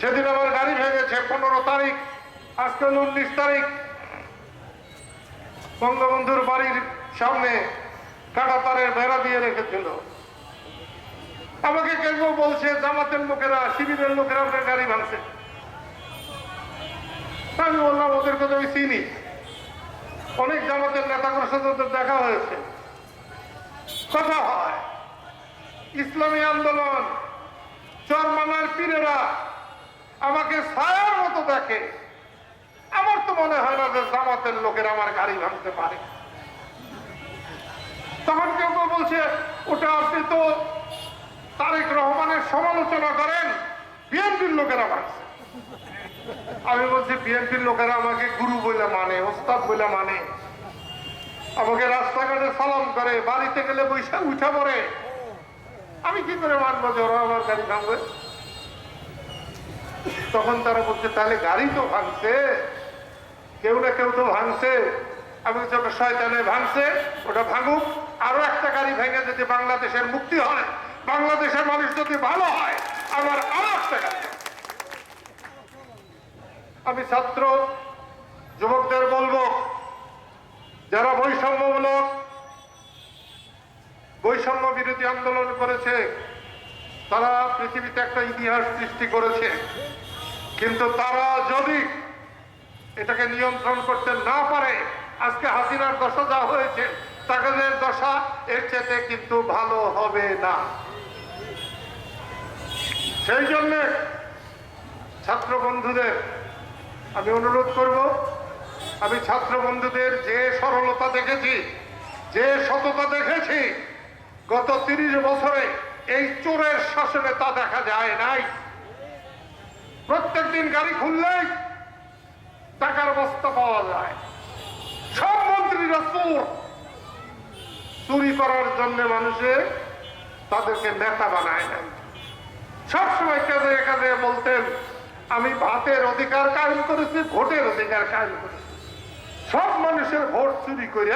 সেদিন আমার গাড়ি ভেঙেছে, পনেরো তারিখ, আজকে উনিশ তারিখ। বঙ্গবন্ধুর বাড়ির সামনে কাটা তারের বেড়া দিয়ে রেখেছিল। আমাকে কেউ বলছে, জামাতের লোকেরা শিবিরের লোকেরা ওদের গাড়ি ভাঙছে? আমি বললাম, ওদেরকে তো আমি চিনি। অনেক জামাতের নেতাদের সাথে ওদের দেখা হয়েছে। কথা হয়, ইসলামী আন্দোলন, চরমানার পীরেরা দেখে আমার তো মনে হয় না যে জামাতের লোকের আমার গাড়ি ভাঙতে পারে। তখন কেউ কেউ বলছে, ওটা আপনি তো তারেক রহমানের সমালোচনা করেন, বিএনপির লোকেরা ভাঙছে। আমি বলছি, বিএনপির লোকেরা আমাকে গুরু বলে মানে ওস্তাদ বলে মানে। আমাকে রাস্তাঘাটে সালাম করে, বাড়িতে গেলে বৈশাখ উঠা পড়ে। আমি কি করে মানবো যে ওরা আমার গাড়ি ভাঙবে? তখন তারা বলছে, তাহলে গাড়ি তো ভাঙছে। কেউ না কেউ তো ভাঙছে। আমি ওটা শয়তানে ভাঙছে, ওটা ভাঙুক। আরও একটা গাড়ি ভেঙে যদি বাংলাদেশের মুক্তি হয়, বাংলাদেশের মানুষ যদি ভালো হয়, আমার আরও একটা গাড়ি আমি ছাত্র, যুবকদের বলব, যারা বৈষম্যমূলক বৈষম্য বিরোধী আন্দোলন করেছে তারা পৃথিবীতে একটা ইতিহাস সৃষ্টি করেছে। কিন্তু তারা যদি এটাকে নিয়ন্ত্রণ করতে না পারে, আজকে হাসিনার দশা যা হয়েছে, তাদের দশা এর চেতে কিন্তু ভালো হবে না। সেই জন্য ছাত্র বন্ধুদের, আমি অনুরোধ করব, আমি ছাত্র বন্ধুদের যে সরলতা দেখেছি, যে সততা দেখেছি, গত তিরিশ বছরে এই চোরের শাসনে তা দেখা যায় নাই। প্রত্যেক দিন গাড়ি খুললেই টাকার বস্তা পাওয়া যায়। সব মন্ত্রীরা চোর চুরি করার জন্য মানুষের তাদেরকে নেতা বানায় নাই সবসময় কাজে কাজে বলতেন, আমি ভাতের অধিকার কায়েম করেছি, ভোটের অধিকার কায়েম করেছি। সব মানুষের ভোট চুরি করে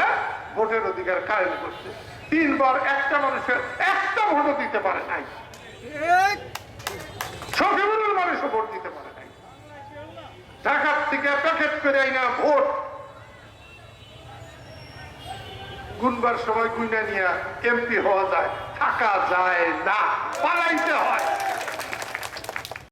ভোটের অধিকার কায়েম করছে তিনবার একটা মানুষের একটা ভোটও দিতে পারে নাই। সকিবুল মানুষও ভোট দিতে পারে নাই। ঢাকার থেকে প্যাকেট করে আইনা ভোট। গুনবার সময় গুইনা নিয়ে এমপি হওয়া যায় থাকা যায় না পালাইতে হয়।